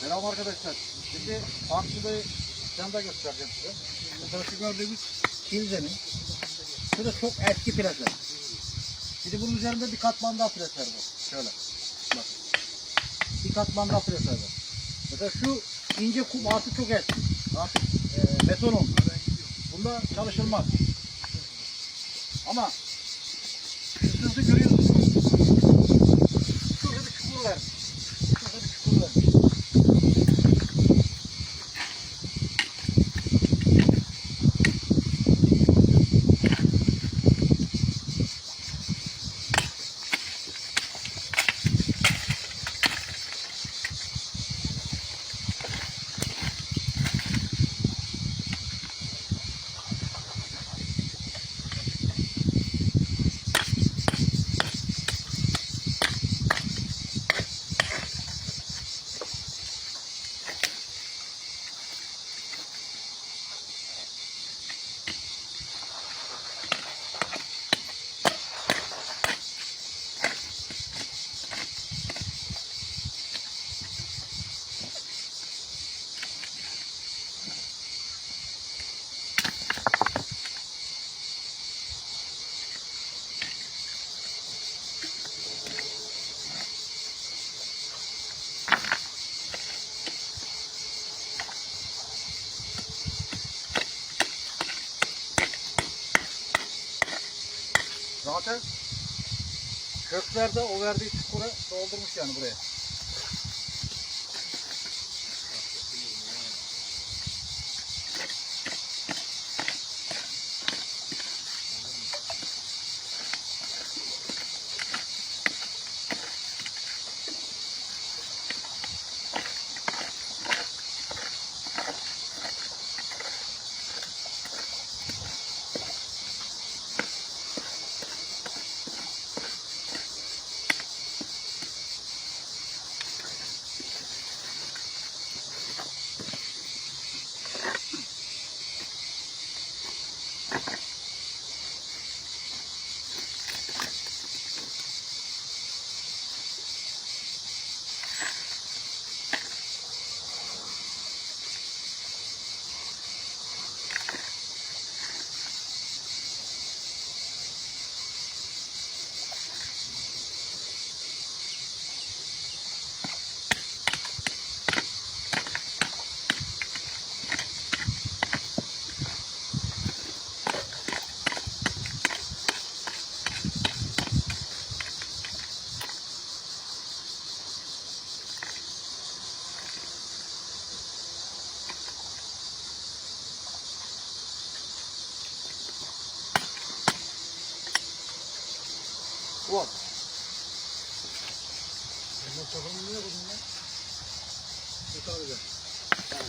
Selam arkadaşlar. Şimdi farklı bir can da göstereceğim size. Mesela şu gördüğümüz kilzemin. Şu da çok eski plaser. Şimdi bunun üzerinde bir katman daha plaser var. Şöyle. Bak. Bir katman daha plaser var. Mesela şu ince kum artık çok eski. Artık e, beton oldu. Bunda çalışılmaz. Ama şu sızı görüyorsunuz. Şurada bir çukur vermiş. Şurada bir çukur vermiş. Zaten köklerde o verdiği çukura doldurmuş yani buraya. Bak. Ben kafamı niye buldum lan? Yeter abi. Tamam.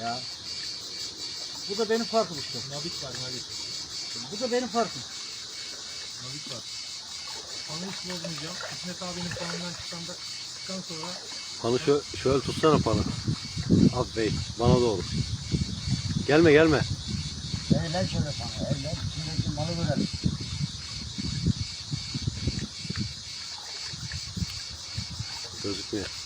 Ya. Bu da benim farkım işte. Nabit var nabit. Bu da benim farkım. Nabit var. Onu hiç bozmayacağım. İsmet abinin planından çıkan da çıktıktan sonra Panı şöyle, şöyle tutsana panı. Az bey. Bana olur. Gelme gelme. Eller şöyle sana. Eller. Şimdiki malı görelim. Gözükmüyor.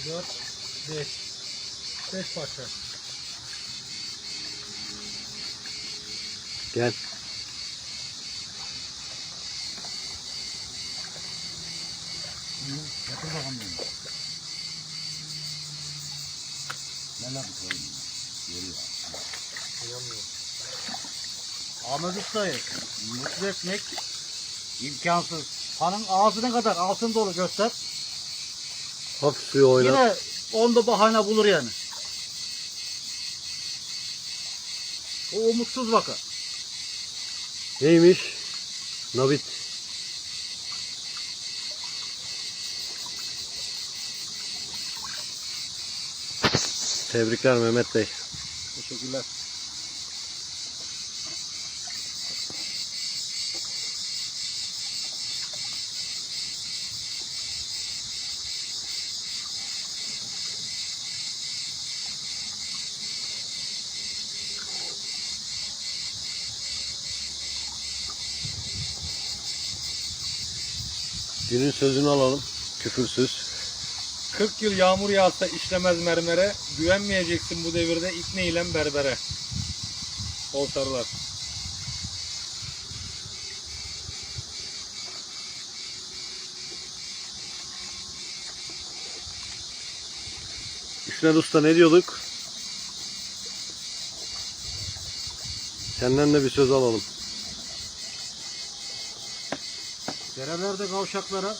İki, dört, beş. Beş parça. Gel. Yatır bakalım beni. Ne lan bu koyun? Geliyor. Kıyamıyorum. Ahmet Usta'yı mutlu etmek imkansız. Hanın ağzına kadar altın dolu göster. Hafif suyu oyna. Yine onda bahane bulur yani. O umutsuz vaka. Neymiş? Nabit. Tebrikler Mehmet Bey. Teşekkürler. Günün sözünü alalım. Küfürsüz. 40 yıl yağmur yağsa işlemez mermere, güvenmeyeceksin bu devirde ikne ile berbere. Bol sarılar. İsmet Usta ne diyorduk? Senden de bir söz alalım. Derelerde kavşaklara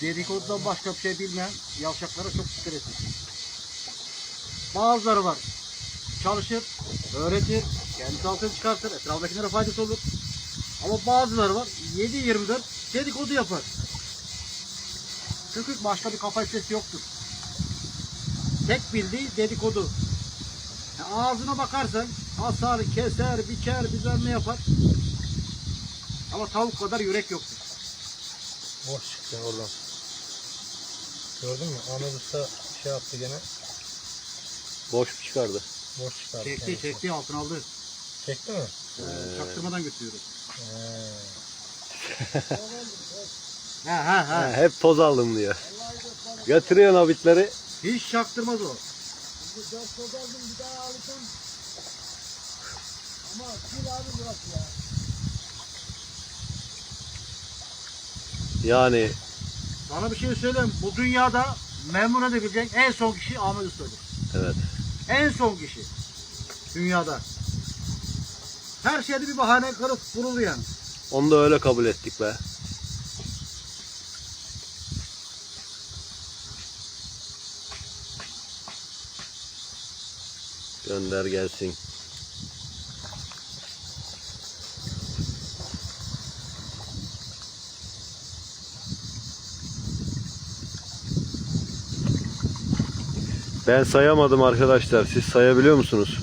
dedikodudan başka bir şey bilmeyen yavşaklara çok dikkat. Bazıları var. Çalışır, öğretir, kendi altını çıkartır, etrafındakilere faydası olur. Ama bazıları var 7-24 dedikodu yapar. Çünkü başka bir kapasitesi yoktur. Tek bildiği dedikodu. Ya ağzına bakarsan asar, keser, biçer, bilmem ne yapar. Ama tavuk kadar yürek yoktur. Boş çıktı oradan. Gördün mü? Ahmet Usta şey yaptı gene. Boş çıkardı. Boş çıkardı. Çekti, Yani. çekti, altın aldı. Çekti mi? Çaktırmadan götürüyoruz. He. Ha ha Ha, hep toz aldım diyor. Götürüyor nabitleri. Hiç çaktırmaz o. Yani Sana bir şey söyleyeyim. Bu dünyada memnun edebilecek en son kişi Ahmet Usta'dır. evet. En son kişi. Dünyada. Her şeyde bir bahane kırıp vuruldu yani. Onu da öyle kabul ettik be. Gönder gelsin. Ben sayamadım arkadaşlar. Siz sayabiliyor musunuz?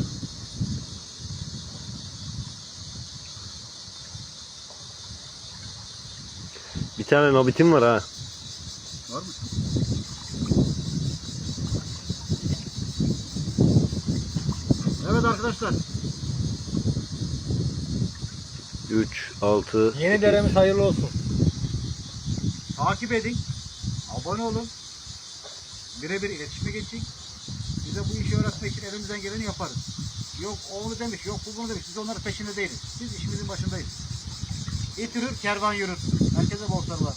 Bir tane nabitim var ha. Var mı? Evet arkadaşlar. 3, 6, Yeni deremiz hayırlı olsun. Takip edin. Abone olun. Birebir iletişime geçin. Bize bu işi öğretmek için elimizden geleni yaparız. Yok o onu demiş, yok bu bunu demiş. Biz onların peşinde değiliz. Biz işimizin başındayız. İt yürür, kervan yürür. Herkese bol sarılar.